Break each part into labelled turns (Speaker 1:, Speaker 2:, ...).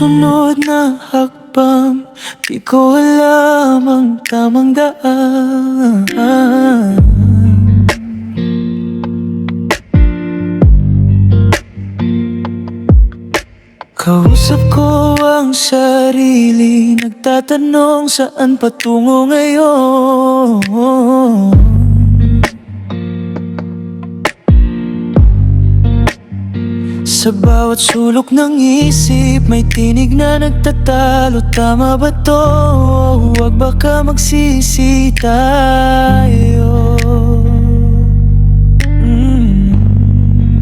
Speaker 1: susunod na hakbang. Di ko alam ang tamang daan. Kausap ko ang sarili Nagtatanong saan patungo ngayon Sa bawat sulok ng isip May tinig na nagtatalo Tama ba to? Huwag baka magsisi tayo Mm.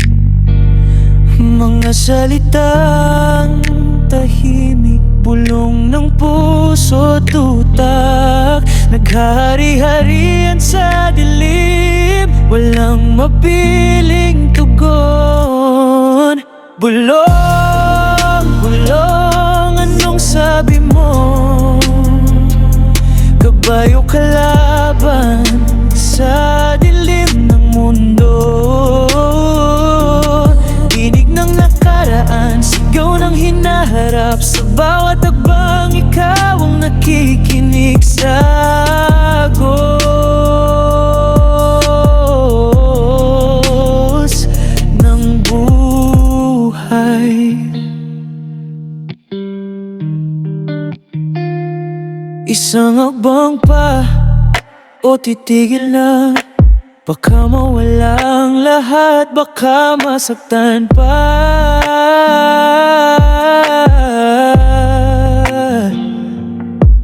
Speaker 1: Mga salitang tahimik Bulong ng puso tutak Naghahari-harian sa dilim Walang mapiling tugon Bulong, bulong Anong sabi mo? Kabayo kalaban sa dilim ng mundo Tinig ng nakaraan, sigaw ng hinaharap Sa bawat agbang ikaw ang nakikinig sa Isang agbang pa o titigil na Baka mawala ang lahat, baka masaktan pa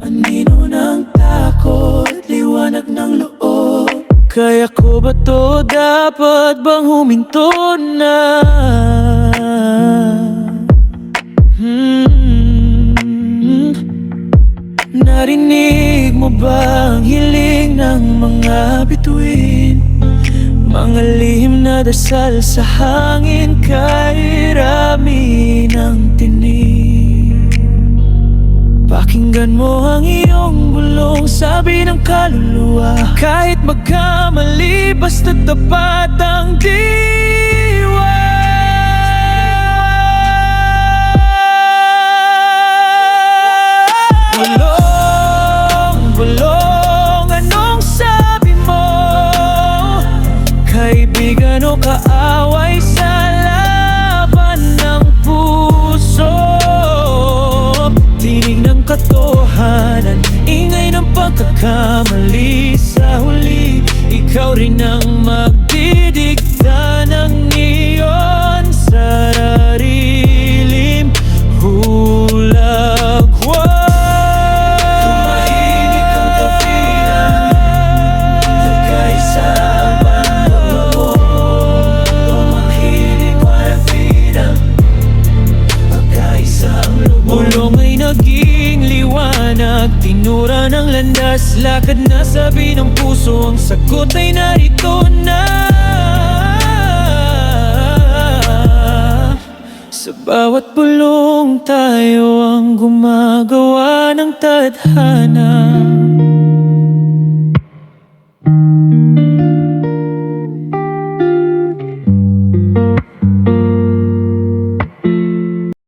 Speaker 1: Anino ng takot, liwanag ng loob Kaya ko ba to, dapat bang huminto na? Hmm. Narinig mo ba ang hiling ng mga bituin? Mga lihim na dasal sa hangin kay rami ng tinig Pakinggan mo ang iyong bulong Sabi ng kaluluwa Kahit magkamali Basta tapat ang diwa Kaaway sa laban ng puso. Tinig ng katotohanan Ingay ng pagkakamali. Sa huli Ikaw rin ang magdidikta Tinura ng landas Lakad na sabi ng puso Ang sagot ay narito na. Sa bawat bulong tayo ang gumagawa ng tadhana